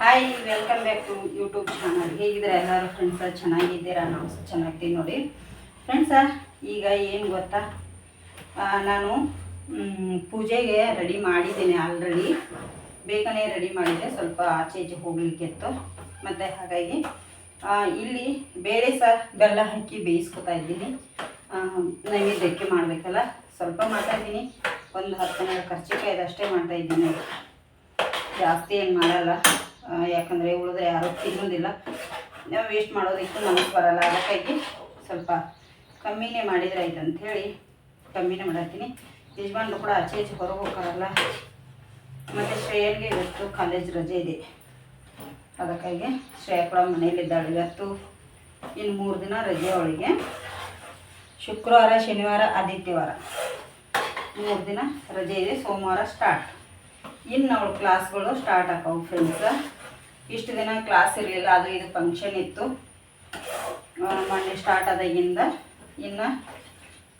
Hi welcome back to YouTube channel ಹೇಗಿದ್ರೆ ಎಲ್ಲರೂ? Friends ಚೆನ್ನಾಗಿದ್ದೀರಾ? ನಾವು ಚೆನ್ನಾಗ್ತೀವಿ ನೋಡಿ. ಫ್ರೆಂಡ್ಸ ಈಗ ಏನು ಗೊತ್ತಾ? ನಾನು ಪೂಜೆಗೆ ರೆಡಿ ಮಾಡಿದ್ದೀನಿ ಆಲ್ರೆಡಿ ಬೇಗನೆ ರೆಡಿ ಮಾಡಿದ್ದೆ ಸ್ವಲ್ಪ ಆಚೆ ಈಚೆ ಹೋಗ್ಲಿಕ್ಕಿತ್ತು ಮತ್ತು ಹಾಗಾಗಿ ಇಲ್ಲಿ ಬೇರೆ ಸಹ ಬೆಲ್ಲ ಹಾಕಿ ಬೇಯಿಸ್ಕೊತಾ ಇದ್ದೀನಿ. ನೈವೇದ್ಯಕ್ಕೆ ಮಾಡಬೇಕಲ್ಲ? ಸ್ವಲ್ಪ ಮಾಡ್ತಾಯಿದ್ದೀನಿ ಒಂದು ಹತ್ತು ಖರ್ಚಿಕಾಯ್ದು ಅಷ್ಟೇ ಮಾಡ್ತಾ ಇದ್ದೀನಿ. ಜಾಸ್ತಿ ಏನು ಮಾಡಲ್ಲ. ಯಾಕಂದರೆ ಉಳಿದ್ರೆ ಯಾರೂ ತಿನ್ನೋದಿಲ್ಲ. ನಾವು ವೇಸ್ಟ್ ಮಾಡೋದಿತ್ತು ನಮಗೆ ಬರಲ್ಲ. ಅದಕ್ಕಾಗಿ ಸ್ವಲ್ಪ ಕಮ್ಮಿನೇ ಮಾಡಿದ್ರೆ ಆಯ್ತು ಅಂಥೇಳಿ ಕಮ್ಮಿನೇ ಮಾಡತ್ತೀನಿ. ಯಜಮಾನ್ರು ಕೂಡ ಆಚೆ ಈಚೆ ಹೊರಗೆ ಮತ್ತು ಶ್ರೇಯನ್ಗೆ ಇವತ್ತು ಕಾಲೇಜ್ ರಜೆ ಇದೆ. ಅದಕ್ಕಾಗಿ ಶ್ರೇಯ ಕೂಡ ಮನೇಲಿದ್ದಾಳೆ ಇವತ್ತು ಇನ್ನು ಮೂರು ದಿನ ರಜೆ ಅವಳಿಗೆ. ಶುಕ್ರವಾರ, ಶನಿವಾರ, ಆದಿತ್ಯವಾರ. ಮೂರು ದಿನ ರಜೆ ಇದೆ. ಸೋಮವಾರ ಸ್ಟಾರ್ಟ್ ಇನ್ನು ಅವಳ ಕ್ಲಾಸ್ಗಳು ಸ್ಟಾರ್ಟ್ ಆಕವು ಫ್ರೆಂಡ್ಸ್ ಇಷ್ಟು ದಿನ ಕ್ಲಾಸ್ ಇರಲಿಲ್ಲ, ಅದು ಇದು ಫಂಕ್ಷನ್ ಇತ್ತು. ಮೊನ್ನೆ ಸ್ಟಾರ್ಟ್ ಆದಾಗಿಂದ ಇನ್ನು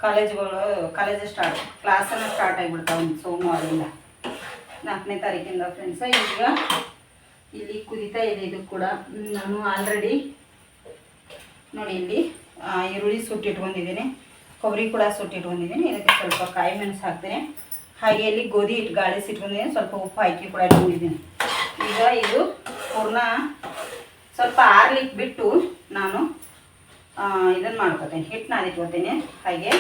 ಕಾಲೇಜ್ಗಳು ಕಾಲೇಜ್ ಸ್ಟಾರ್ಟ್ ಕ್ಲಾಸನ್ನು ಸ್ಟಾರ್ಟ್ ಆಗಿಬಿಡ್ತಾವೆ ಸೋಮವಾರದಿಂದ ನಾಲ್ಕನೇ ತಾರೀಕಿಂದ ಫ್ರೆಂಡ್ಸ ಈಗ ಇಲ್ಲಿ ಕುದಿತಾ ಇದೆ ಇದು ಕೂಡ. ನಾನು ಆಲ್ರೆಡಿ ನೋಡಿ ಇಲ್ಲಿ ಈರುಳ್ಳಿ ಸುಟ್ಟಿಟ್ಕೊಂಡಿದ್ದೀನಿ ಕೊಬ್ಬರಿ ಕೂಡ ಸುಟ್ಟಿಟ್ಕೊಂಡಿದ್ದೀನಿ ಇದಕ್ಕೆ ಸ್ವಲ್ಪ ಕಾಯಿ ಮೆಣಸು ಹಾಕ್ತೀನಿ. ಹಾಗೆ ಇಲ್ಲಿ ಗೋಧಿ ಹಿಟ್ಟು ಗಾಳಿಸಿಟ್ಕೊಂಡಿದ್ದೀನಿ ಸ್ವಲ್ಪ ಉಪ್ಪು ಹಾಕಿ ಕೂಡ ಇಟ್ಕೊಂಡಿದ್ದೀನಿ. ಈಗ ಇದು ಪೂರ್ಣ ಸ್ವಲ್ಪ ಆರ್ಲಿಕ್ಕೆ ಬಿಟ್ಟು ನಾನು ಇದನ್ನು ಮಾಡ್ಕೊತೀನಿ ಹಿಟ್ಟು ನಾದಿಟ್ಕೋತೀನಿ ಹಾಗೆ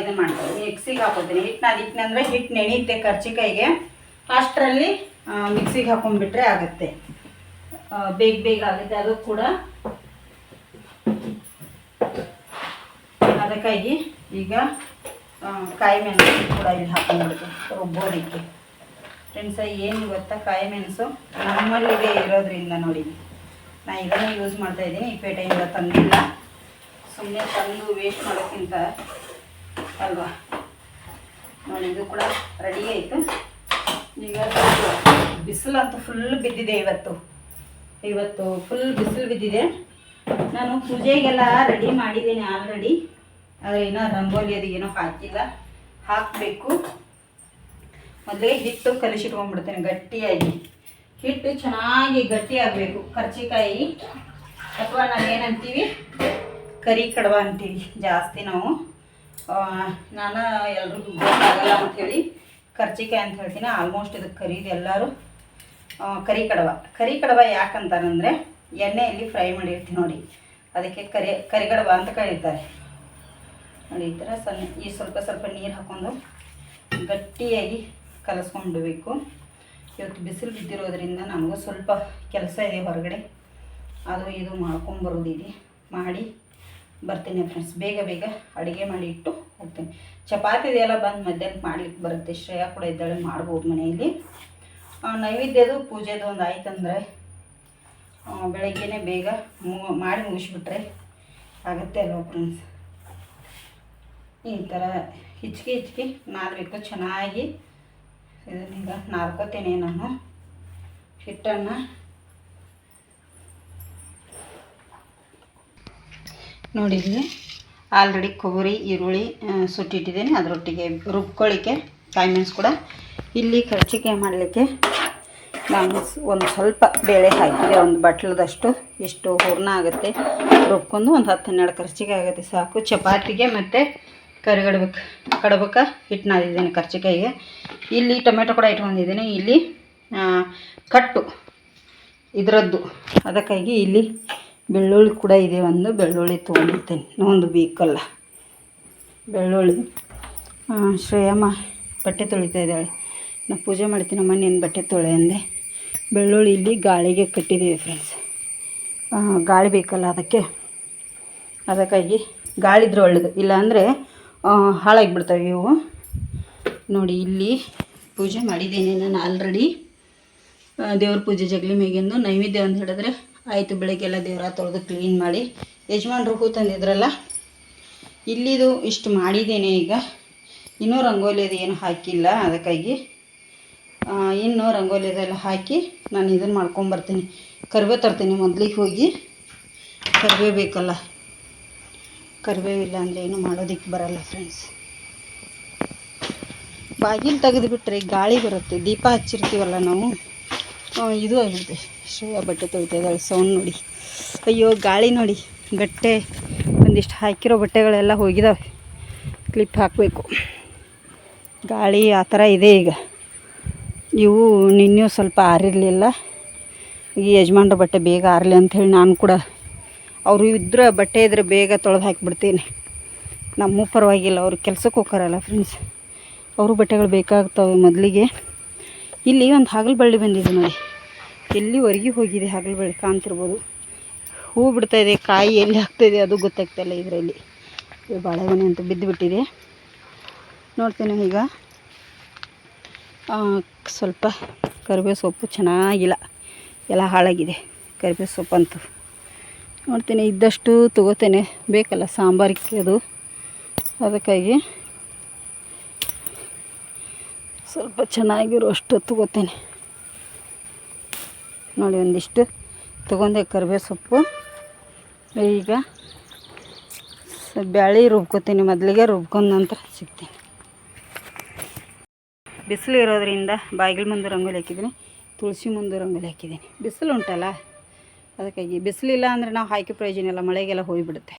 ಇದನ್ನು ಮಾಡ್ತೀನಿ ಮಿಕ್ಸಿಗೆ ಹಾಕೋತೀನಿ ಹಿಟ್ಟು ಅದಿಟ್ಟಿನ ಅಂದರೆ ಹಿಟ್ಟು ನೆನೆಯುತ್ತೆ ಕರ್ಚಿಕಾಯಿಗೆ. ಅಷ್ಟರಲ್ಲಿ ಮಿಕ್ಸಿಗೆ ಹಾಕೊಂಡ್ಬಿಟ್ರೆ ಆಗುತ್ತೆ. ಬೇಗ ಬೇಗ ಆಗುತ್ತೆ. ಅದು ಕೂಡ ಅದಕ್ಕಾಗಿ ಈಗ ಕಾಯಿ ಮೆಣಸು ಕೂಡ ಇಲ್ಲಿ ಹಾಕೊಂಡ್ಬಿಡ್ತೀನಿ. ರುಬ್ಬೋದಕ್ಕೆ ಫ್ರೆಂಡ್ಸ ಏನು ಗೊತ್ತಾ? ಕಾಯಿ ಮೆಣಸು ನಮ್ಮಲ್ಲಿಗೆ ಇರೋದ್ರಿಂದ ನೋಡಿ. ನಾ ಇದನ್ನು ಯೂಸ್ ಮಾಡ್ತಾ ಇದ್ದೀನಿ ಈ ಪೇಟೆಯಿಂದ ತಂದಿಲ್ಲ. ಸುಮ್ಮನೆ ತಂದು ವೇಸ್ಟ್ ಮಾಡೋಕ್ಕಿಂತ ಅಲ್ವಾ? ನೋಡಿ, ಇದು ಕೂಡ ರೆಡಿ ಆಯಿತು. ಈಗ ಬಿಸಿಲು ಅಂತೂ ಫುಲ್ ಬಿದ್ದಿದೆ ಇವತ್ತು. ಇವತ್ತು ಫುಲ್ ಬಿಸಿಲು ಬಿದ್ದಿದೆ. ನಾನು ಪೂಜೆಗೆಲ್ಲ ರೆಡಿ ಮಾಡಿದ್ದೀನಿ ಆಲ್ರೆಡಿ ಏನೋ ರಂಗೋಲಿ ಅದು ಏನೋ ಹಾಕಿಲ್ಲ. ಹಾಕಬೇಕು. ಮೊದಲಿಗೆ ಹಿಟ್ಟು ಕಲಿಸಿಟ್ಕೊಂಡ್ಬಿಡ್ತೇನೆ, ಗಟ್ಟಿಯಾಗಿ. ಹಿಟ್ಟು ಚೆನ್ನಾಗಿ ಗಟ್ಟಿ ಆಗಬೇಕು ಕರ್ಚಿಕಾಯಿ, ಅಥವಾ ನಾವು ಏನಂತೀವಿ ಕರಿ ಕಡವ ಅಂತೀವಿ, ಜಾಸ್ತಿ ನಾವು. ನಾನು ಎಲ್ರಿಗೂ ಗೊತ್ತಾಗಲ್ಲ ಅಂಥೇಳಿ ಕರ್ಚಿಕಾಯಿ ಅಂತ ಹೇಳ್ತೀನಿ. ಆಲ್ಮೋಸ್ಟ್ ಇದಕ್ಕೆ ಕರೀದು ಎಲ್ಲರೂ ಕರಿ ಕಡವ. ಕರಿ ಕಡವ ಯಾಕಂತಾರಂದರೆ ಎಣ್ಣೆಯಲ್ಲಿ ಫ್ರೈ ಮಾಡಿರ್ತೀವಿ ನೋಡಿ. ಅದಕ್ಕೆ ಕರಿ ಕರಿಗಡವ ಅಂತ ಕರೀತಾರೆ. ನೋಡಿ, ಈ ಥರ ಸಣ್ಣ, ಈ ಸ್ವಲ್ಪ ಸ್ವಲ್ಪ ನೀರು ಹಾಕ್ಕೊಂಡು ಗಟ್ಟಿಯಾಗಿ ಕಲಸ್ಕೊಂಡ್ಬಿಡ್ಬೇಕು ಇವತ್ತು ಬಿಸಿಲು ಬಿದ್ದಿರೋದ್ರಿಂದ ನಮಗೂ ಸ್ವಲ್ಪ ಕೆಲಸ ಇದೆ ಹೊರಗಡೆ. ಅದು ಇದು ಮಾಡ್ಕೊಂಬರೋದಿದೆ. ಮಾಡಿ ಬರ್ತೀನಿ ಫ್ರೆಂಡ್ಸ್ ಬೇಗ ಬೇಗ ಅಡುಗೆ ಮಾಡಿ ಇಟ್ಟು ಹೋಗ್ತೀನಿ. ಚಪಾತಿ ಇದೆಯಲ್ಲ ಬಂದು ಮಧ್ಯಾಹ್ನ ಮಾಡ್ಲಿಕ್ಕೆ ಬರುತ್ತೆ. ಶ್ರೇಯಾ ಕೂಡ ಇದ್ದಾಳೆ, ಮಾಡ್ಬೋದು ಮನೆಯಲ್ಲಿ. ನೈವೇದ್ಯದು, ಪೂಜೆದು ಒಂದು ಆಯ್ತಂದರೆ ಬೆಳಗ್ಗೆನೇ ಬೇಗ ಮಾಡಿ ಮುಗಿಸ್ಬಿಟ್ರೆ ಆಗುತ್ತೆ ಅಲ್ವಾ ಫ್ರೆಂಡ್ಸ್ ಈ ಥರ ಹಿಚ್ಕಿ ಹಿಚ್ಕಿ ಮಾಡಬೇಕು ಚೆನ್ನಾಗಿ ಇದನ್ನೀಗ ನಾರ್ಕೋತೀನಿ ನಾನು. ಹಿಟ್ಟನ್ನು. ನೋಡಿ ಇಲ್ಲಿ ಆಲ್ರೆಡಿ ಕೊಬ್ಬರಿ, ಈರುಳ್ಳಿ ಸುಟ್ಟಿಟ್ಟಿದ್ದೀನಿ. ಅದರೊಟ್ಟಿಗೆ ರುಬ್ಕೊಳ್ಳಿಕ್ಕೆ ಕಾಯಿ ಮೆಣಸು ಕೂಡ. ಇಲ್ಲಿ ಕರ್ಚಿಕಾಯಿ ಮಾಡಲಿಕ್ಕೆ ನಾನು ಒಂದು ಸ್ವಲ್ಪ ಬೇಳೆ ಹಾಕಿದೆ ಒಂದು ಬಟ್ಲದಷ್ಟು. ಇಷ್ಟು ಹೂರ್ಣ ಆಗುತ್ತೆ ರುಬ್ಕೊಂಡು ಒಂದು ಹತ್ತು ಹನ್ನೆರಡು ಕರ್ಚಿಕಾಯಿ ಆಗುತ್ತೆ ಸಾಕು. ಚಪಾತಿಗೆ ಮತ್ತು ಕರಿಗಡ್ಬೇಕು ಕಡಬಕ್ಕ ಹಿಟ್ಟು ನಾದಿದ್ದೀನಿ ಕರ್ಚಿಕಾಯಿಗೆ. ಇಲ್ಲಿ ಟೊಮೆಟೊ ಕೂಡ ಇಟ್ಕೊಂಡಿದ್ದೀನಿ. ಇಲ್ಲಿ ಕಟ್ಟು, ಇದರದ್ದು. ಅದಕ್ಕಾಗಿ ಇಲ್ಲಿ ಬೆಳ್ಳುಳ್ಳಿ ಕೂಡ ಇದೆ. ಒಂದು ಬೆಳ್ಳುಳ್ಳಿ ತೊಗೊಂಡಿರ್ತೀನಿ. ಒಂದು ಬೇಕಲ್ಲ. ಬೆಳ್ಳುಳ್ಳಿ ಶ್ರೇಯಮ್ಮ ಬಟ್ಟೆ ತೊಳಿತಾ ಇದ್ದಾಳೆ. ನಾ ಪೂಜೆ ಮಾಡ್ತೀನಿ. ಅಮ್ಮ, ನೀನು ಬಟ್ಟೆ ತೊಳೆ ಅಂದೆ. ಬೆಳ್ಳುಳ್ಳಿ ಇಲ್ಲಿ ಗಾಳಿಗೆ ಕಟ್ಟಿದ್ದೀವಿ ಫ್ರೆಂಡ್ಸ್ ಗಾಳಿ ಬೇಕಲ್ಲ ಅದಕ್ಕೆ. ಅದಕ್ಕಾಗಿ ಗಾಳಿ ಇದ್ರೆ ಒಳ್ಳೆಯದು ಇಲ್ಲಾಂದರೆ ಹಾಳಾಗಿಬಿಡ್ತವೆ ಇವು. ನೋಡಿ, ಇಲ್ಲಿ ಪೂಜೆ ಮಾಡಿದ್ದೇನೆ ನಾನು ಆಲ್ರೆಡಿ ದೇವ್ರ ಪೂಜೆ ಜಗಲಿ ಮೇಗಿಂದು ನೈವೇದ್ಯ ಅಂತ ಹೇಳಿದ್ರೆ ಆಯಿತು, ಬೆಳಗ್ಗೆಲ್ಲ ದೇವರ ತೊಳೆದು ಕ್ಲೀನ್ ಮಾಡಿ. ಯಜಮಾನ್ರು ಹೂ ತಂದಿದ್ರಲ್ಲ, ಇಲ್ಲಿದು ಇಷ್ಟು ಮಾಡಿದ್ದೇನೆ ಈಗ. ಇನ್ನೂ ರಂಗೋಲಿ ಅದು ಏನು ಹಾಕಿಲ್ಲ ಅದಕ್ಕಾಗಿ. ಇನ್ನೂ ಇನ್ನು ರಂಗೋಲಿ ಅದೆಲ್ಲ ಹಾಕಿ ನಾನು ಇದನ್ನು ಮಾಡ್ಕೊಂಬರ್ತೀನಿ ಕರಿಬೇವು ತರ್ತೀನಿ ಮೊದಲಿಗೆ ಹೋಗಿ. ಕರಿಬೇವು ಬೇಕಲ್ಲ. ಕರಿಬೇವಿಲ್ಲ ಅಂದರೆ ಏನು ಮಾಡೋದಕ್ಕೆ ಬರಲ್ಲ ಫ್ರೆಂಡ್ಸ್ ಬಾಗಿಲು ತೆಗೆದುಬಿಟ್ರೆ ಗಾಳಿ ಬರುತ್ತೆ. ದೀಪ ಹಚ್ಚಿರ್ತೀವಲ್ಲ ನಾವು? ಇದು ಆಗಿರುತ್ತೆ ಶ್ರೇಯಾ ಬಟ್ಟೆ ತೊಳಿತಾ ಸೌಂಡ್ ನೋಡಿ. ಅಯ್ಯೋ, ಗಾಳಿ ನೋಡಿ. ಬಟ್ಟೆ ಒಂದಿಷ್ಟು ಹಾಕಿರೋ ಬಟ್ಟೆಗಳೆಲ್ಲ ಹೋಗಿದ್ದಾವೆ ಕ್ಲಿಪ್ ಹಾಕಬೇಕು. ಗಾಳಿ ಆ ಥರ ಇದೆ ಈಗ. ಇವು ನಿನ್ನೆ ಸ್ವಲ್ಪ ಆರಿರಲಿಲ್ಲ. ಈ ಯಜಮಾನ್ರ ಬಟ್ಟೆ ಬೇಗ ಆರಲಿ ಅಂಥೇಳಿ ನಾನು ಕೂಡ ಅವರು ಇದ್ರೆ ಬಟ್ಟೆ ಇದ್ರೆ ಬೇಗ ತೊಳೆದು ಹಾಕಿಬಿಡ್ತೀನಿ. ನಮ್ಮ ಪರವಾಗಿಲ್ಲ, ಅವ್ರು ಕೆಲ್ಸಕ್ಕೆ ಹೋಗ್ತಾರಲ್ಲ ಫ್ರೆಂಡ್ಸ್ ಅವರು ಬಟ್ಟೆಗಳು ಬೇಕಾಗ್ತವೆ ಮೊದಲಿಗೆ. ಇಲ್ಲಿ ಒಂದು ಹಾಗಲ ಬಳ್ಳಿ ಬಂದಿದೆ ನೋಡಿ. ಎಲ್ಲಿವರೆಗೆ ಹೋಗಿದೆ ಹಾಗಲ ಬಳ್ಳಿ ಕಾಣ್ತಿರ್ಬೋದು. ಹೂ ಬಿಡ್ತಾಯಿದೆ ಕಾಯಿ ಎಲ್ಲಿ ಆಗ್ತಾಯಿದೆ ಅದು ಗೊತ್ತಾಗ್ತಾಯಿಲ್ಲ ಇದರಲ್ಲಿ. ಬಾಳೆಗೊನೆ ಅಂತ ಬಿದ್ದು ಬಿಟ್ಟಿದೆ ನೋಡ್ತೀನಿ ಈಗ. ಸ್ವಲ್ಪ ಕರಿಬೇವು ಸೊಪ್ಪು ಚೆನ್ನಾಗಿಲ್ಲ. ಎಲ್ಲ ಹಾಳಾಗಿದೆ. ಕರಿಬೇವು ಸೊಪ್ಪಂತೂ. ನೋಡ್ತೀನಿ, ಇದ್ದಷ್ಟು ತಗೋತೇನೆ. ಬೇಕಲ್ಲ ಸಾಂಬಾರಿಗೆ ಅದು. ಅದಕ್ಕಾಗಿ ಸ್ವಲ್ಪ ಚೆನ್ನಾಗಿರುವಷ್ಟು ತಗೋತೇನೆ. ನೋಡಿ, ಒಂದಿಷ್ಟು ತೊಗೊಂಡೆ ಕರಿಬೇವು ಸೊಪ್ಪು ಈಗ ಬ್ಯಾಳೆ ರುಬ್ಕೋತೀನಿ, ಮೊದಲಿಗೆ ರುಬ್ಕೊಂಡ ನಂತರ ಸಿಗ್ತೀನಿ. ಬಿಸಿಲು ಇರೋದ್ರಿಂದ ಬಾಗಿಲು ಮುಂದೆ ರಂಗೋಲಿ ಹಾಕಿದ್ದೀನಿ, ತುಳಸಿ ಮುಂದೆ ರಂಗೋಲಿ ಹಾಕಿದ್ದೀನಿ. ಬಿಸಿಲು ಉಂಟಲ್ಲ? ಅದಕ್ಕಾಗಿ ಬಿಸಿಲಿಲ್ಲ ಅಂದರೆ ನಾವು ಹಾಕಿ ಪ್ರಯೋಜನ ಇಲ್ಲ, ಮಳೆಗೆಲ್ಲ ಹೋಗಿಬಿಡುತ್ತೆ.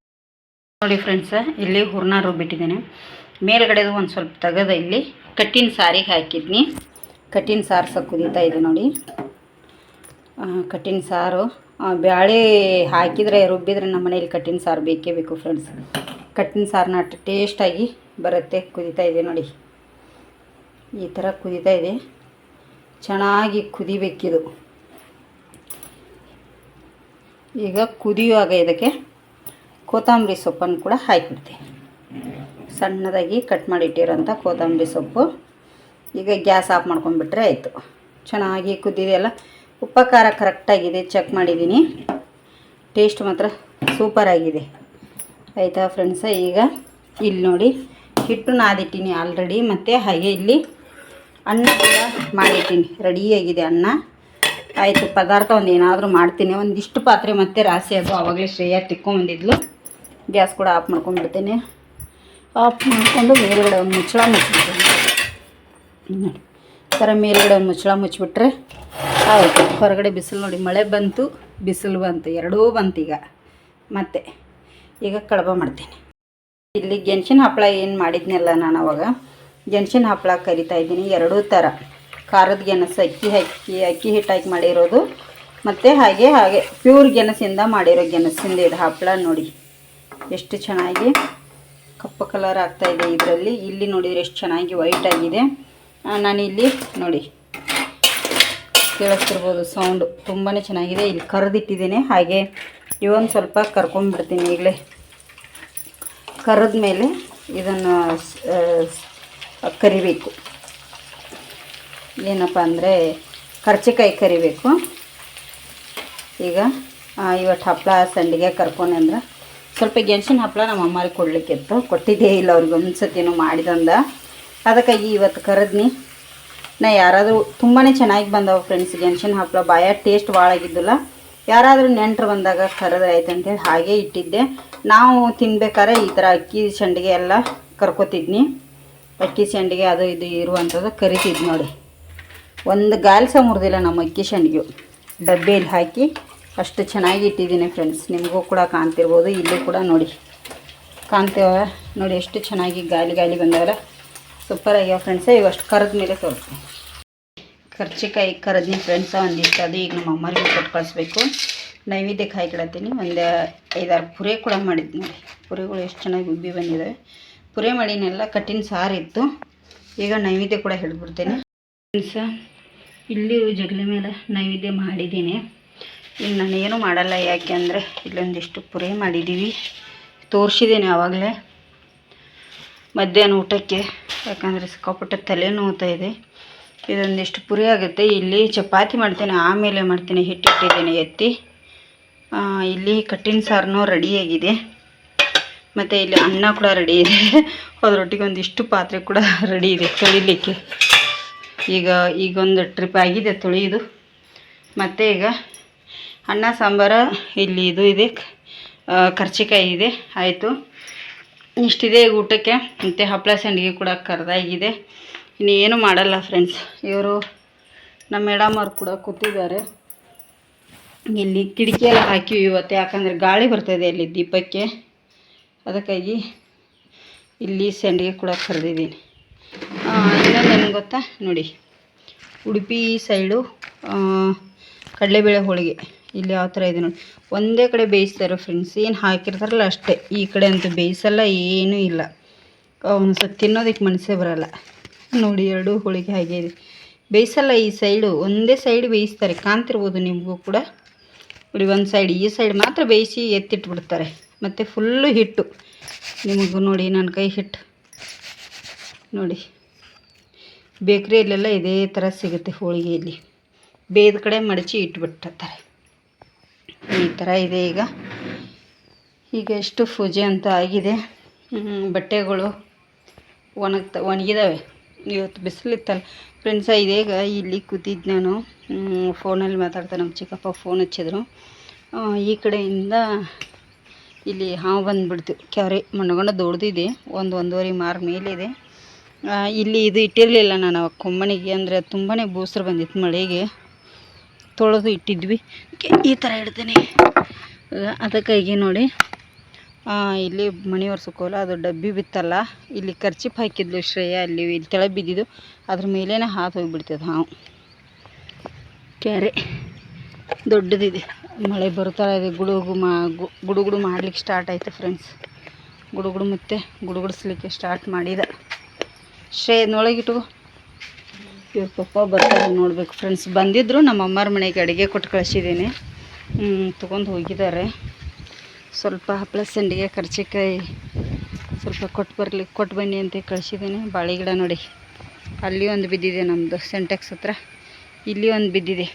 ನೋಡಿ ಫ್ರೆಂಡ್ಸ ಇಲ್ಲಿ ಹೂರ್ಣ ರುಬ್ಬಿಟ್ಟಿದ್ದೇನೆ ಮೇಲ್ಗಡೆದು ಒಂದು ಸ್ವಲ್ಪ ತೆಗೆದ ಇಲ್ಲಿ ಕಟ್ಟಿನ ಸಾರಿಗೆ ಹಾಕಿದ್ನಿ. ಕಟ್ಟಿನ ಸಾರು ಸಹ ಕುದೀತಾ ಇದೆ ನೋಡಿ. ಕಟ್ಟಿನ ಸಾರು ಬ್ಯಾಳೆ ಹಾಕಿದರೆ ರುಬ್ಬಿದ್ರೆ ನಮ್ಮ ಮನೇಲಿ ಕಟ್ಟಿನ ಸಾರು ಬೇಕೇ ಬೇಕು ಫ್ರೆಂಡ್ಸ್ ಕಟ್ಟಿನ ಸಾರನ್ನ ಟೇಸ್ಟಾಗಿ ಬರುತ್ತೆ, ಕುದೀತಾ ಇದೆ ನೋಡಿ. ಈ ಥರ ಕುದೀತಾ ಇದೆ. ಚೆನ್ನಾಗಿ ಕುದಿಬೇಕಿದು. ಈಗ ಕುದಿಯುವಾಗ ಇದಕ್ಕೆ ಕೊತ್ತಂಬರಿ ಸೊಪ್ಪನ್ನು ಕೂಡ ಹಾಕಿಬಿಡ್ತೀನಿ. ಸಣ್ಣದಾಗಿ ಕಟ್ ಮಾಡಿಟ್ಟಿರೋಂಥ ಕೊತ್ತಂಬರಿ ಸೊಪ್ಪು. ಈಗ ಗ್ಯಾಸ್ ಆಫ್ ಮಾಡ್ಕೊಂಡ್ಬಿಟ್ರೆ ಆಯಿತು. ಚೆನ್ನಾಗಿ ಕುದ್ದಿದೆಯಲ್ಲ ಉಪ್ಪ, ಖಾರ ಕರೆಕ್ಟಾಗಿದೆ ಚೆಕ್ ಮಾಡಿದ್ದೀನಿ. ಟೇಸ್ಟ್ ಮಾತ್ರ ಸೂಪರಾಗಿದೆ ಆಯಿತಾ ಫ್ರೆಂಡ್ಸ ಈಗ ಇಲ್ಲಿ ನೋಡಿ, ಹಿಟ್ಟು ನಾದಿಟ್ಟಿನಿ ಆಲ್ರೆಡಿ ಮತ್ತು ಹಾಗೆ ಇಲ್ಲಿ ಅನ್ನ ಕೂಡ ಮಾಡಿಟ್ಟಿನಿ. ರೆಡಿಯಾಗಿದೆ ಅನ್ನ. ಆಯಿತು, ಪದಾರ್ಥ ಒಂದು ಏನಾದರೂ ಮಾಡ್ತೀನಿ. ಒಂದಿಷ್ಟು ಪಾತ್ರೆ ಮತ್ತೆ ರಾಸಿ ಅದು ಆವಾಗಲೇ ಶ್ರೇಯ ತಿಕ್ಕೊಂಬಂದಿದ್ಲು. ಗ್ಯಾಸ್ ಕೂಡ ಆಫ್ ಮಾಡ್ಕೊಂಡ್ಬಿಡ್ತೇನೆ. ಆಫ್ ಮಾಡಿಕೊಂಡು ಮೇಲುಗಡೆ ಒಂದು ಮುಚ್ಚಳ ಮುಚ್ಚಿಬಿಡ್ತೀನಿ. ನೋಡಿ ಥರ ಮೇಲುಗಡೆ ಒಂದು ಮುಚ್ಚಳ ಮುಚ್ಚಿಬಿಟ್ರೆ ಆಯಿತು. ಹೊರಗಡೆ ಬಿಸಿಲು ನೋಡಿ, ಮಳೆ ಬಂತು, ಬಿಸಿಲು ಬಂತು, ಎರಡೂ ಬಂತು ಈಗ. ಮತ್ತೆ ಈಗ ಕಡಬ ಮಾಡ್ತೀನಿ. ಇಲ್ಲಿ ಗೆಣಸಿನ ಹಪ್ಪಳ ಏನು ಮಾಡಿದ್ನಲ್ಲ ನಾನು ಅವಾಗ? ಗೆಣಸಿನ ಹಪ್ಪಳ ಕರಿತಾ ಇದ್ದೀನಿ, ಎರಡೂ ಥರ ಖಾರದ ಗೆಣಸು ಅಕ್ಕಿ ಹಾಕಿ, ಅಕ್ಕಿ ಹಿಟ್ಟು ಹಾಕಿ ಮಾಡಿರೋದು. ಮತ್ತು ಹಾಗೆ ಹಾಗೆ ಪ್ಯೂರ್ ಗೆಣಸಿಂದ ಮಾಡಿರೋ ಗೆಣಸಿಂದ ಇದು ಹಪ್ಪಳ ನೋಡಿ. ಎಷ್ಟು ಚೆನ್ನಾಗಿ ಕಪ್ಪು ಕಲರ್ ಆಗ್ತಾ ಇದೆ ಇದರಲ್ಲಿ. ಇಲ್ಲಿ ನೋಡಿದರೆ ಎಷ್ಟು ಚೆನ್ನಾಗಿ ವೈಟ್ ಆಗಿದೆ. ನಾನಿಲ್ಲಿ ನೋಡಿ, ಕೇಳಿಸ್ತಿರ್ಬೋದು ಸೌಂಡು ತುಂಬಾ ಚೆನ್ನಾಗಿದೆ. ಇಲ್ಲಿ ಕರೆದಿಟ್ಟಿದ್ದೀನಿ. ಹಾಗೆ ಇವೊಂದು ಸ್ವಲ್ಪ ಕರ್ಕೊಂಡ್ಬಿಡ್ತೀನಿ ಈಗಲೇ. ಕರೆದ ಮೇಲೆ ಇದನ್ನು ಕರಿಬೇಕು. ಏನಪ್ಪ ಅಂದರೆ ಕರ್ಚಿಕಾಯಿ ಕರಿಬೇಕು. ಈಗ ಇವತ್ತು ಹಪ್ಪಳ ಸಂಡಿಗೆ ಕರ್ಕೊಂಡೆ ಅಂದ್ರೆ ಸ್ವಲ್ಪ ಗೆಣಸಿನ ಹಪ್ಪಳ ನಮ್ಮ ಅಮ್ಮರಿಗೆ ಕೊಡಲಿಕ್ಕಿತ್ತು. ಕೊಟ್ಟಿದ್ದೇ ಇಲ್ಲ ಅವ್ರಿಗೆ ಒಂದು ಸತಿನೂ ಮಾಡಿದಂದ ಅದಕ್ಕಾಗಿ ಇವತ್ತು ಕರೆದ್ನಿ. ನಾ ಯಾರಾದರೂ ತುಂಬಾ ಚೆನ್ನಾಗಿ ಬಂದವು ಫ್ರೆಂಡ್ಸ್ ಗೆಣಸಿನ ಹಪ್ಪಳ ಬಾಯ ಟೇಸ್ಟ್ ಭಾಳ ಆಗಿದ್ದಿಲ್ಲ. ಯಾರಾದರೂ ನೆಂಟರು ಬಂದಾಗ ಕರೆದ್ರೆ ಆಯ್ತು ಅಂತೇಳಿ ಹಾಗೇ ಇಟ್ಟಿದ್ದೆ. ನಾವು ತಿನ್ಬೇಕಾದ್ರೆ ಈ ಥರ ಅಕ್ಕಿ ಸಂಡಿಗೆ ಎಲ್ಲ ಕರ್ಕೊತಿದ್ನಿ. ಅಕ್ಕಿ ಸಂಡಿಗೆ ಅದು ಇದು ಇರುವಂಥದ್ದು ಕರಿತಿದ್ವಿ ನೋಡಿ. ಒಂದು ಗಾಲ್ ಸಹ ಮುರಿದಿಲ್ಲ ನಮ್ಮ ಅಕ್ಕಿ ಶನಿಗೆ ಡಬ್ಬಿಯಲ್ಲಿ ಹಾಕಿ ಅಷ್ಟು ಚೆನ್ನಾಗಿ ಇಟ್ಟಿದ್ದೀನಿ ಫ್ರೆಂಡ್ಸ್ ನಿಮಗೂ ಕೂಡ ಕಾಣ್ತಿರ್ಬೋದು, ಇಲ್ಲೂ ಕೂಡ ನೋಡಿ. ಕಾಣ್ತೇವ? ನೋಡಿ ಎಷ್ಟು ಚೆನ್ನಾಗಿ ಗಾಳಿ ಗಾಳಿ ಬಂದವಲ್ಲ. ಸೂಪರ್ ಆಗ್ಯಾವ ಫ್ರೆಂಡ್ಸ ಇವಷ್ಟು ಕರೆದ ಮೇಲೆ ತೋರಿಸ್ತೀನಿ. ಕರ್ಚಿಕಾಯಿ ಕರೆದ್ನಿ ಫ್ರೆಂಡ್ಸ ಒಂದಿಷ್ಟು ಅದು ಈಗ ನಮ್ಮ ಅಮ್ಮರಿಗೆ ಕೊಟ್ಟು ಕಳಿಸ್ಬೇಕು. ನೈವೇದ್ಯಕ್ಕೆ ಹಾಕಿಡತ್ತೀನಿ. ಒಂದು ಐದಾರು ಪುರಿ ಕೂಡ ಮಾಡಿದ್ದು ನೋಡಿ. ಪುರಿಗಳು ಎಷ್ಟು ಚೆನ್ನಾಗಿ ಉಬ್ಬಿ ಬಂದಿದ್ದಾವೆ ಪುರಿ ಮಾಡಿನೆಲ್ಲ ಕಟ್ಟಿನ ಸಾರು ಇತ್ತು ಈಗ ನೈವೇದ್ಯ ಕೂಡ ಹೇಳ್ಬಿಡ್ತೀನಿ ಫ್ರೆಂಡ್ಸ ಇಲ್ಲಿ ಜಗಲಿ ಮೇಲೆ ನೈವೇದ್ಯ ಮಾಡಿದ್ದೀನಿ. ಇನ್ನು ನಾನು ಏನೂ ಮಾಡಲ್ಲ, ಯಾಕೆ ಇಲ್ಲೊಂದಿಷ್ಟು ಪುರಿ ಮಾಡಿದ್ದೀವಿ ತೋರಿಸಿದ್ದೀನಿ ಆವಾಗಲೇ. ಮಧ್ಯಾಹ್ನ ಊಟಕ್ಕೆ, ಯಾಕಂದರೆ ಸಿಕ್ಕಾಪಟ್ಟೆ ತಲೆ ನೋವ್ತಾ ಇದೆ. ಇದೊಂದಿಷ್ಟು ಪುರಿ ಆಗುತ್ತೆ. ಇಲ್ಲಿ ಚಪಾತಿ ಮಾಡ್ತೇನೆ, ಆಮೇಲೆ ಮಾಡ್ತೇನೆ, ಹಿಟ್ಟಿಟ್ಟಿದ್ದೇನೆ ಎತ್ತಿ. ಇಲ್ಲಿ ಕಟ್ಟಿನ ಸಾರನೂ ರೆಡಿಯಾಗಿದೆ ಮತ್ತು ಇಲ್ಲಿ ಅನ್ನ ಕೂಡ ರೆಡಿ ಇದೆ. ಅದರೊಟ್ಟಿಗೆ ಒಂದಿಷ್ಟು ಪಾತ್ರೆ ಕೂಡ ರೆಡಿ ಇದೆ ತೊಳಿಲಿಕ್ಕೆ ಈಗ ಈಗೊಂದು ಟ್ರಿಪ್ ಆಗಿದೆ ತುಳಿಯುದು ಮತ್ತು ಈಗ ಅನ್ನ, ಸಾಂಬಾರು, ಇಲ್ಲಿ ಇದು ಇದೆ ಕರ್ಚಿಕಾಯಿ ಇದೆ, ಆಯಿತು. ಇಷ್ಟಿದೆ ಈಗ ಊಟಕ್ಕೆ, ಮತ್ತು ಹಪ್ಪಳ ಸಂಡಿಗೆ ಕೂಡ ಕರೆದಾಗಿದೆ. ಇನ್ನೇನು ಮಾಡಲ್ಲ ಫ್ರೆಂಡ್ಸ್ ಇವರು ನಮ್ಮ ಮೇಡಮ್ ಅವ್ರು ಕೂಡ ಕೂತಿದ್ದಾರೆ. ಇಲ್ಲಿ ಕಿಟಕಿ ಎಲ್ಲ ಹಾಕಿವಿ ಇವತ್ತು, ಯಾಕಂದರೆ ಗಾಳಿ ಬರ್ತದೆ ಅಲ್ಲಿ ದೀಪಕ್ಕೆ. ಅದಕ್ಕಾಗಿ ಇಲ್ಲಿ ಸಂಡಿಗೆ ಕೂಡ ಕರೆದಿದ್ದೀನಿ. ಇನ್ನೊಂದೇನು ಗೊತ್ತಾ? ನೋಡಿ. ಉಡುಪಿ ಸೈಡು ಕಡಲೆಬೇಳೆ ಹೋಳಿಗೆ. ಇಲ್ಲಿ ಯಾವ ಥರ ಇದೆ ನೋಡಿ. ಒಂದೇ ಕಡೆ ಬೇಯಿಸ್ತಾರೆ ಫ್ರೆಂಡ್ಸ್ ಏನು ಹಾಕಿರ್ತಾರಲ್ಲ ಅಷ್ಟೇ. ಈ ಕಡೆ ಅಂತೂ ಬೇಯಿಸಲ್ಲ, ಏನೂ ಇಲ್ಲ. ಒಂದು ಸ್ವಲ್ಪ ತಿನ್ನೋದಕ್ಕೆ ಮನಸ್ಸೇ ಬರಲ್ಲ. ನೋಡಿ, ಎರಡು ಹೋಳಿಗೆ ಹಾಗೆ ಇದೆ. ಬೇಯಿಸಲ್ಲ ಈ ಸೈಡು. ಒಂದೇ ಸೈಡ್ ಬೇಯಿಸ್ತಾರೆ. ಕಾಣ್ತಿರ್ಬೋದು ನಿಮಗೂ ಕೂಡ. ನೋಡಿ, ಒಂದು ಸೈಡ್. ಈ ಸೈಡ್ ಮಾತ್ರ ಬೇಯಿಸಿ ಎತ್ತಿಟ್ಬಿಡ್ತಾರೆ. ಮತ್ತು ಫುಲ್ಲು ಹಿಟ್ಟು. ನಿಮಗೂ ನೋಡಿ ನನ್ನ ಕೈ ಹಿಟ್ಟು ನೋಡಿ. ಬೇಕ್ರಿಯಲ್ಲೆಲ್ಲ ಇದೇ ಥರ ಸಿಗುತ್ತೆ ಹೋಳಿಗೆಯಲ್ಲಿ. ಬೇದ ಕಡೆ ಮಡಚಿ ಇಟ್ಬಿಟ್ಟಿರ್ತಾರೆ ಈ ಥರ ಇದೆ ಈಗ. ಈಗ ಎಷ್ಟು ಪೂಜೆ ಅಂತ ಆಗಿದೆ. ಬಟ್ಟೆಗಳು ಒಣಗ್ತ, ಒಣಗಿದಾವೆ. ಇವತ್ತು ಬಿಸಿಲಿತ್ತಲ್ಲ. ಫ್ರೆಂಡ್ಸ ಇದೀಗ ಇಲ್ಲಿ ಕೂತಿದ್ದು ನಾನು. ಫೋನಲ್ಲಿ ಮಾತಾಡ್ತಾ ನಮ್ಮ ಚಿಕ್ಕಪ್ಪ ಫೋನ್ ಹಚ್ಚಿದ್ರು. ಈ ಕಡೆಯಿಂದ ಇಲ್ಲಿ ಹಾವು ಬಂದುಬಿಡ್ತು. ಕ್ಯಾರೆ ಮಣ್ಣಗೊಂಡ ದೊಡ್ದಿದೆ. ಒಂದು ಒಂದೂವರೆ ಮಾರು ಮೇಲಿದೆ. ಇಲ್ಲಿ ಇದು ಇಟ್ಟಿರಲಿಲ್ಲ ನಾನು ಅವಾಗ ಕೊಮ್ಮಣಿಗೆ, ಅಂದರೆ ತುಂಬಾ ಬೂಸ್ರು ಬಂದಿತ್ತು ಮಳೆಗೆ. ತೊಳೆದು ಇಟ್ಟಿದ್ವಿ. ಈ ಥರ ಇಡ್ತೀನಿ. ಅದಕ್ಕಾಗಿ ನೋಡಿ. ಇಲ್ಲಿ ಮಣಿ ಒರ್ಸೋಕೋಲ್ಲ ಅದು ಡಬ್ಬಿ ಬಿತ್ತಲ್ಲ. ಇಲ್ಲಿ ಕರ್ಚಿಪ್ ಹಾಕಿದ್ಲು ಶ್ರೇಯ, ಅಲ್ಲಿ ಇಲ್ಲಿ ತೆಳಗೆ ಬಿದ್ದಿದ್ದು. ಅದ್ರ ಮೇಲೇ ಹಾದು ಹೋಗಿಬಿಡ್ತದೆ ಹಾವು. ಕ್ಯಾರೆ, ದೊಡ್ಡದಿದೆ. ಮಳೆ ಬರ್ತಾ ಇದೆ, ಗುಡುಗು ಮಾ ಗುಡುಗುಡು ಮಾಡ್ಲಿಕ್ಕೆ ಸ್ಟಾರ್ಟ್ ಆಯಿತು ಫ್ರೆಂಡ್ಸ್ ಗುಡುಗುಡು ಮತ್ತೆ ಗುಡುಗುಡಿಸ್ಲಿಕ್ಕೆ ಸ್ಟಾರ್ಟ್ ಮಾಡಿದ. ಶ್ರೇಯನೊಳಗಿಟ್ಟು ಇವ್ರ ಪಪ್ಪ ಬರ್ತಾರೆ ನೋಡಬೇಕು. ಫ್ರೆಂಡ್ಸ್ ಬಂದಿದ್ದರು ನಮ್ಮ ಅಮ್ಮರ ಮನೆಗೆ ಅಡುಗೆ ಕೊಟ್ಟು ಕಳಿಸಿದ್ದೀನಿ ತೊಗೊಂಡು ಹೋಗಿದ್ದಾರೆ. ಸ್ವಲ್ಪ ಹಪ್ಪಳ ಸಂಡಿಗೆ, ಕರ್ಚಿಕಾಯಿ ಸ್ವಲ್ಪ ಕೊಟ್ಟು ಬರಲಿ ಕೊಟ್ಟು ಬನ್ನಿ ಅಂತ ಕಳಿಸಿದ್ದೀನಿ ಬಾಳೆ ಗಿಡ ನೋಡಿ. ಅಲ್ಲಿ ಒಂದು ಬಿದ್ದಿದೆ ನಮ್ಮದು ಸೆಂಟೆಕ್ಸ್ ಹತ್ರ. ಇಲ್ಲಿ ಒಂದು ಬಿದ್ದಿದೆ.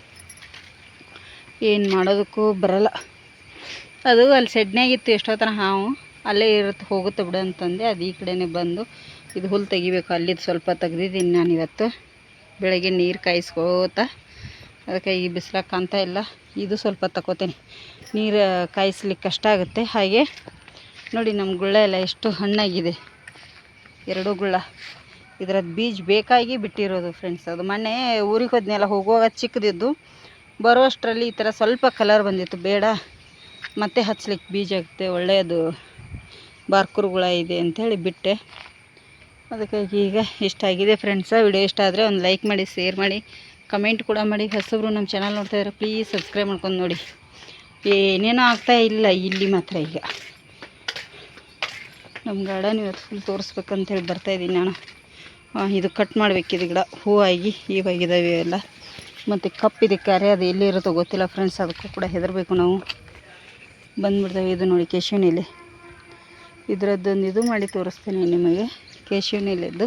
ಏನು ಮಾಡೋದಕ್ಕೂ ಬರಲ್ಲ. ಅದು ಅಲ್ಲಿ ಸೆಡ್ನಾಗಿತ್ತು ಎಷ್ಟೋ ಥರ ಹಾವು. ಅಲ್ಲೇ ಇರುತ್ತೆ ಹೋಗುತ್ತೆ ಬಿಡು ಅಂತಂದೆ. ಅದು ಈ ಕಡೆನೇ ಬಂದು ಇದು ಹುಲ್ಲು ತೆಗಿಬೇಕು. ಅಲ್ಲಿದ್ದು ಸ್ವಲ್ಪ ತೆಗ್ದಿದ್ದೀನಿ ನಾನು ಇವತ್ತು. ಬೆಳಗ್ಗೆ ನೀರು ಕಾಯಿಸ್ಕೋತ, ಅದಕ್ಕೆ ಈ ಬಿಸಿಲಕ್ಕೆ ಕಾಣ್ತಾ ಇಲ್ಲ, ಇದು ಸ್ವಲ್ಪ ತಗೋತೀನಿ ನೀರು ಕಾಯಿಸ್ಲಿಕ್ಕೆ ಕಷ್ಟ ಆಗುತ್ತೆ. ಹಾಗೆ ನೋಡಿ ನಮ್ಮ ಗುಳ್ಳ ಎಲ್ಲ ಎಷ್ಟು ಹಣ್ಣಾಗಿದೆ. ಎರಡೂ ಗುಳ್ಳ. ಇದರದ್ದು ಬೀಜ ಬೇಕಾಗಿ ಬಿಟ್ಟಿರೋದು ಫ್ರೆಂಡ್ಸ್ ಅದು ಮೊನ್ನೆ ಊರಿಗೆ ಹೋದ್ನೆಲ್ಲ, ಹೋಗುವಾಗ ಚಿಕ್ಕದಿದ್ದು. ಬರುವಷ್ಟರಲ್ಲಿ ಈ ಥರ ಸ್ವಲ್ಪ ಕಲರ್ ಬಂದಿತ್ತು. ಬೇಡ, ಮತ್ತೆ ಹಚ್ಲಿಕ್ಕೆ ಬೀಜ ಆಗುತ್ತೆ ಒಳ್ಳೆಯದು ಬಾರ್ಕುರುಗುಳ ಇದೆ ಅಂಥೇಳಿ ಬಿಟ್ಟೆ. ಅದಕ್ಕಾಗಿ ಈಗ ಇಷ್ಟಾಗಿದೆ ಫ್ರೆಂಡ್ಸ ವಿಡಿಯೋ ಇಷ್ಟ ಆದರೆ ಒಂದು ಲೈಕ್ ಮಾಡಿ ಶೇರ್ ಮಾಡಿ ಕಮೆಂಟ್ ಕೂಡ ಮಾಡಿ. ಹೊಸಬ್ರು ನಮ್ಮ ಚಾನಲ್ ನೋಡ್ತಾ ಇದ್ದಾರೆ ಪ್ಲೀಸ್ ಸಬ್ಸ್ಕ್ರೈಬ್ ಮಾಡ್ಕೊಂಡು ನೋಡಿ. ಏನೇನೋ ಆಗ್ತಾ ಇಲ್ಲ ಇಲ್ಲಿ ಮಾತ್ರ ಈಗ. ನಮ್ಮ ಗಾರ್ಡನ್ ಇವತ್ತು ಫುಲ್ ತೋರಿಸ್ಬೇಕಂತೇಳಿ ಬರ್ತಾಯಿದ್ದೀನಿ ನಾನು. ಇದು ಕಟ್ ಮಾಡಬೇಕಿದು ಗಿಡ. ಹೂವಾಗಿ ಇವಾಗಿದ್ದಾವೆ ಎಲ್ಲ. ಮತ್ತು ಕಪ್ಪಿದೆ ಕ್ಯಾರೆ ಅದು ಎಲ್ಲಿ ಇರುತ್ತೋ ಗೊತ್ತಿಲ್ಲ ಫ್ರೆಂಡ್ಸ್ ಅದಕ್ಕೂ ಕೂಡ ಹೆದರಬೇಕು ನಾವು. ಬಂದುಬಿಡ್ತೇವೆ ಇದು ನೋಡಿ ಕೇಶವನಿಲೆ ಇದರದ್ದೊಂದು ಇದು ಮಾಡಿ ತೋರಿಸ್ತೀನಿ ನಿಮಗೆ. ಕೇಶವನೆಲೆದ್ದು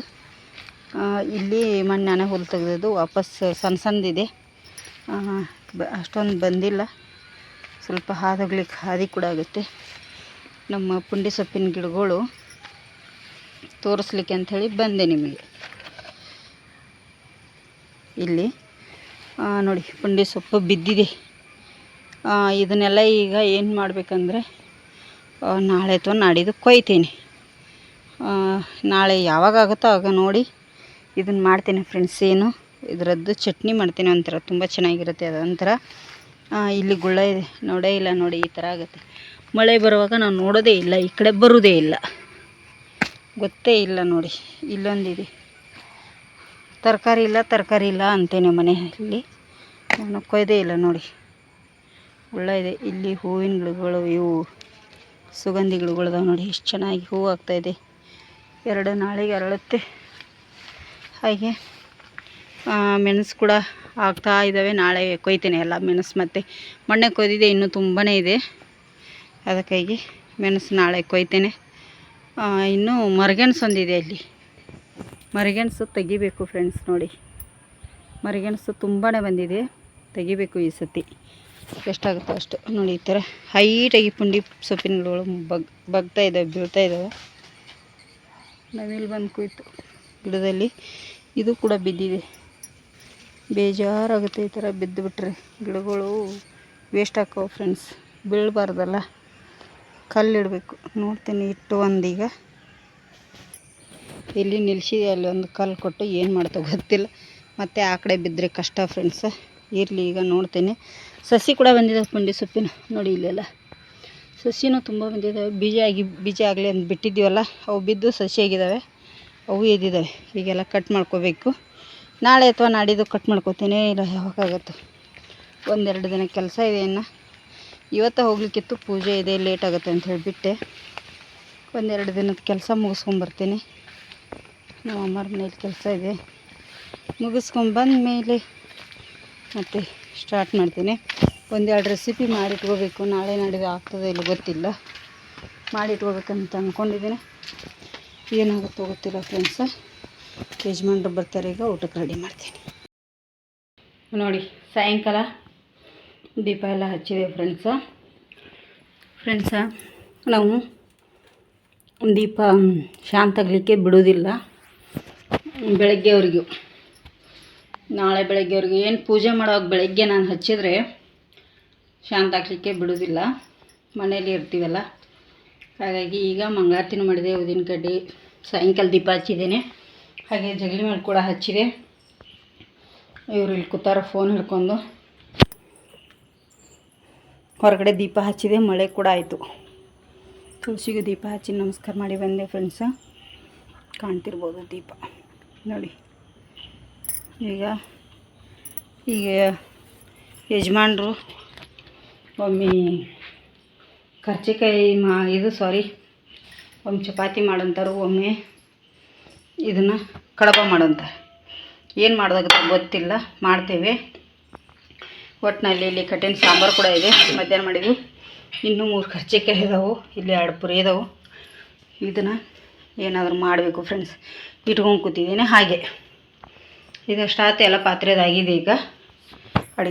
ಆ, ಇಲ್ಲಿ ಮಣ್ಣಾನೆ ಹುಲ್ಲು ತೆಗೆದದ್ದು ವಾಪಸ್ ಸಣ್ಣ ಸಣ್ಣದಿದೆ ಅಷ್ಟೊಂದು ಬಂದಿಲ್ಲ. ಸ್ವಲ್ಪ ಹಾದೋಗ್ಲಿಕ್ಕೆ ಹಾದಿ ಕೂಡ ಆಗುತ್ತೆ. ನಮ್ಮ ಪುಂಡಿ ಸೊಪ್ಪಿನ ಗಿಡಗಳು ತೋರಿಸ್ಲಿಕ್ಕೆ ಅಂಥೇಳಿ ಬಂದೆ ನಿಮಗೆ. ಇಲ್ಲಿ ನೋಡಿ ಪುಂಡಿ ಸೊಪ್ಪು ಬಿದ್ದಿದೆ. ಇದನ್ನೆಲ್ಲ ಈಗ ಏನು ಮಾಡಬೇಕಂದ್ರೆ ನಾಳೆ ಅಥವಾ ನಾಡಿದ್ದು ಕೊಯ್ತೀನಿ. ನಾಳೆ ಯಾವಾಗ ಆಗುತ್ತೋ ಆಗ ನೋಡಿ. ಇದನ್ನು ಮಾಡ್ತೀನಿ ಫ್ರೆಂಡ್ಸ್ ಏನು? ಇದರದ್ದು ಚಟ್ನಿ ಮಾಡ್ತೀನಿ ಒಂಥರ, ತುಂಬ ಚೆನ್ನಾಗಿರುತ್ತೆ ಅದೊಂಥರ ಇಲ್ಲಿ ಗುಳ್ಳ ಇದೆ, ನೋಡೇ ಇಲ್ಲ ನೋಡಿ, ಈ ಥರ ಆಗುತ್ತೆ. ಮಳೆ ಬರುವಾಗ ನಾವು ನೋಡೋದೇ ಇಲ್ಲ, ಈ ಕಡೆ ಬರೋದೇ ಇಲ್ಲ. ಗೊತ್ತೇ ಇಲ್ಲ ನೋಡಿ, ಇಲ್ಲೊಂದಿದೆ. ತರಕಾರಿ ಇಲ್ಲ ತರಕಾರಿ ಇಲ್ಲ ಅಂತೇನೆ ಮನೆಯಲ್ಲಿ. ನಾನು ಕೊಯ್ದೇ ಇಲ್ಲ ನೋಡಿ. ಗುಳ್ಳ ಇದೆ, ಇಲ್ಲಿ ಹೂವಿನ ಗಿಡಗಳು ಇವು, ಸುಗಂಧಿ ಗಿಡಗಳದಾವೆ ನೋಡಿ, ಎಷ್ಟು ಚೆನ್ನಾಗಿ ಹೂವು ಆಗ್ತಾಯಿದೆ ಎರಡು ನಾಳೆಗೆ ಅರಳುತ್ತೆ. ಹಾಗೆ ಮೆಣಸು ಕೂಡ ಆಗ್ತಾ ಇದ್ದಾವೆ ನಾಳೆ ಕೊಯ್ತೇನೆ ಎಲ್ಲ ಮೆಣಸು ಮತ್ತು. ಮೊನ್ನೆ ಕೊಯ್ದಿದೆ ಇನ್ನೂ ತುಂಬಾ ಇದೆ. ಅದಕ್ಕಾಗಿ ಮೆಣಸು ನಾಳೆ ಕೊಯ್ತೇನೆ. ಇನ್ನೂ ಮರಗೆಣಸು ಒಂದಿದೆ ಅಲ್ಲಿ. ಮರಗೆಣಸು ತೆಗಿಬೇಕು ಫ್ರೆಂಡ್ಸ್ ನೋಡಿ. ಮರಗೆಣಸು ತುಂಬಾ ಬಂದಿದೆ. ತೆಗಿಬೇಕು ಈ ಸತಿ. ಎಷ್ಟಾಗುತ್ತೋ ಅಷ್ಟು. ನೋಡಿ ಈ ಥರ ಹೈಟಾಗಿ ಪುಂಡಿ ಸೊಪ್ಪಿನಗಳು ಬಗ್, ಬಗ್ತಾ ಇದ್ದಾವೆ ಬೀಳ್ತಾ ಇದ್ದಾವೆ ನವಿಲು ಬಂದು ಕುಯ್ತು. ಗಿಡದಲ್ಲಿ ಇದು ಕೂಡ ಬಿದ್ದಿದೆ. ಬೇಜಾರಾಗುತ್ತೆ ಈ ಥರ ಬಿದ್ದುಬಿಟ್ರೆ. ಗಿಡಗಳು ವೇಸ್ಟ್ ಹಾಕೋ ಫ್ರೆಂಡ್ಸ್ ಬೀಳಬಾರ್ದಲ್ಲ. ಕಲ್ಲಿಡಬೇಕು. ನೋಡ್ತೀನಿ ಇಟ್ಟು ಒಂದೀಗ. ಇಲ್ಲಿ ನಿಲ್ಸಿ ಅಲ್ಲಿ ಒಂದು ಕಲ್ಲು ಕೊಟ್ಟು ಏನು ಮಾಡ್ತೋ ಗೊತ್ತಿಲ್ಲ. ಮತ್ತು ಆ ಕಡೆ ಬಿದ್ದರೆ ಕಷ್ಟ ಫ್ರೆಂಡ್ಸ್ ಇರಲಿ ಈಗ ನೋಡ್ತೇನೆ. ಸಸಿ ಕೂಡ ಬಂದಿದೆ ಪುಂಡಿ ಸೊಪ್ಪಿನ. ನೋಡಿ ಇಲ್ಲೆಲ್ಲ. ಸಸಿನೂ ತುಂಬ ಬಂದಿದ್ದಾವೆ ಬೀಜ ಆಗಿ, ಬೀಜ ಆಗಲಿ ಅಂತ ಬಿಟ್ಟಿದ್ದೀವಲ್ಲ, ಅವು ಬಿದ್ದು ಸಸಿ ಆಗಿದ್ದಾವೆ. ಅವು ಎದ್ದಿದ್ದಾವೆ. ಈಗೆಲ್ಲ ಕಟ್ ಮಾಡ್ಕೋಬೇಕು. ನಾಳೆ ಅಥವಾ ನಾಡಿದ್ದು ಕಟ್ ಮಾಡ್ಕೋತೀನಿ, ಇಲ್ಲ ಯಾವಾಗಾಗುತ್ತೆ. ಒಂದೆರಡು ದಿನ ಕೆಲಸ ಇದೆ ಇನ್ನು. ಇವತ್ತು ಹೋಗ್ಲಿಕ್ಕಿತ್ತು, ಪೂಜೆ ಇದೆ ಲೇಟ್ ಆಗುತ್ತೆ ಅಂತ ಹೇಳಿಬಿಟ್ಟೆ. ಒಂದೆರಡು ದಿನದ ಕೆಲಸ ಮುಗಿಸ್ಕೊಂಬರ್ತೀನಿ. ನಮ್ಮ ಅಮ್ಮರ ಮನೇಲಿ ಕೆಲಸ ಇದೆ. ಮುಗಿಸ್ಕೊಂಬಂದ ಮೇಲೆ ಮತ್ತೆ ಸ್ಟಾರ್ಟ್ ಮಾಡ್ತೀನಿ. ಒಂದೆರಡು ರೆಸಿಪಿ ಮಾಡಿಟ್ಕೋಬೇಕು. ನಾಳೆ ನಾಡಿದ್ದು ಆಗ್ತದೆ ಇಲ್ಲ ಗೊತ್ತಿಲ್ಲ. ಮಾಡಿಟ್ಕೋಬೇಕಂತ ಅಂದ್ಕೊಂಡಿದ್ದೀನಿ ಏನಾಗುತ್ತೋ ಗೊತ್ತಿಲ್ಲ ಫ್ರೆಂಡ್ಸ ಯಜಮಾನ್ರು ಬರ್ತಾರೆ, ಈಗ ಊಟಕ್ಕೆ ರೆಡಿ ಮಾಡ್ತೀನಿ. ನೋಡಿ, ಸಾಯಂಕಾಲ ದೀಪ ಎಲ್ಲ ಹಚ್ಚಿದೆ ಫ್ರೆಂಡ್ಸ ಫ್ರೆಂಡ್ಸ ನಾವು ದೀಪ ಶಾಂತಾಗಲಿಕ್ಕೆ ಬಿಡೋದಿಲ್ಲ ಬೆಳಗ್ಗೆವರೆಗೂ. ನಾಳೆ ಬೆಳಗ್ಗೆವರೆಗೂ. ಏನು ಪೂಜೆ ಮಾಡೋವಾಗ ಬೆಳಗ್ಗೆ ನಾನು ಹಚ್ಚಿದರೆ ಶಾಂತ ಆಗಲಿಕ್ಕೆ ಬಿಡೋದಿಲ್ಲ. ಮನೇಲಿ ಇರ್ತೀವಲ್ಲ. ಹಾಗಾಗಿ ಈಗ ಮಂಗಳಾರತಿನೂ ಮಾಡಿದೆ ಉದಿನ ಕಡ್ಡಿ, ಸಾಯಂಕಾಲ ದೀಪ ಹಚ್ಚಿದ್ದೇನೆ. ಹಾಗೆ ಜಗಲಿ ಮೇಲೆ ಕೂಡ ಹಚ್ಚಿದೆ. ಇವರು ಇಲ್ಲಿ ಕೂತಾರ ಫೋನ್ ಹಿಡ್ಕೊಂಡು. ಹೊರಗಡೆ ದೀಪ ಹಚ್ಚಿದೆ, ಮಳೆ ಕೂಡ ಆಯಿತು. ತುಳಸಿಗೆ ದೀಪ ಹಚ್ಚಿ ನಮಸ್ಕಾರ ಮಾಡಿ ಬಂದೆ ಫ್ರೆಂಡ್ಸ ಕಾಣ್ತಿರ್ಬೋದು ದೀಪ. ನೋಡಿ. ಈಗ ಈಗ ಯಜಮಾನ್ರು ಒಮ್ಮೆ ಕರ್ಚಿಕಾಯಿ ಮಾ, ಇದು ಸಾರಿ ಒಮ್ಮೆ ಚಪಾತಿ ಮಾಡಂತಾರೆ ಒಮ್ಮೆ ಇದನ್ನು ಕಡಬ ಮಾಡೋಂಥ ಏನು ಮಾಡಿದಾಗ ಗೊತ್ತಿಲ್ಲ, ಮಾಡ್ತೇವೆ. ಒಟ್ಟಿನಲ್ಲಿ ಇಲ್ಲಿ ಕಟ್ಟಿನ ಸಾಂಬಾರು ಕೂಡ ಇದೆ. ಮಧ್ಯಾಹ್ನ ಮಾಡಿದ್ವಿ ಇನ್ನೂ ಮೂರು ಕರ್ಚಿಕಾಯಿ ಇದಾವೆ. ಇಲ್ಲಿ ಎರಡು ಪುರಿ ಇದಾವೆ. ಇದನ್ನು ಏನಾದರೂ ಮಾಡಬೇಕು ಫ್ರೆಂಡ್ಸ್ ಇಟ್ಕೊಂಡು ಕೂತಿದ್ದೀನಿ ಹಾಗೆ. ಇದಷ್ಟಾತು ಎಲ್ಲ ಪಾತ್ರೆದಾಗಿದೆ ಈಗ.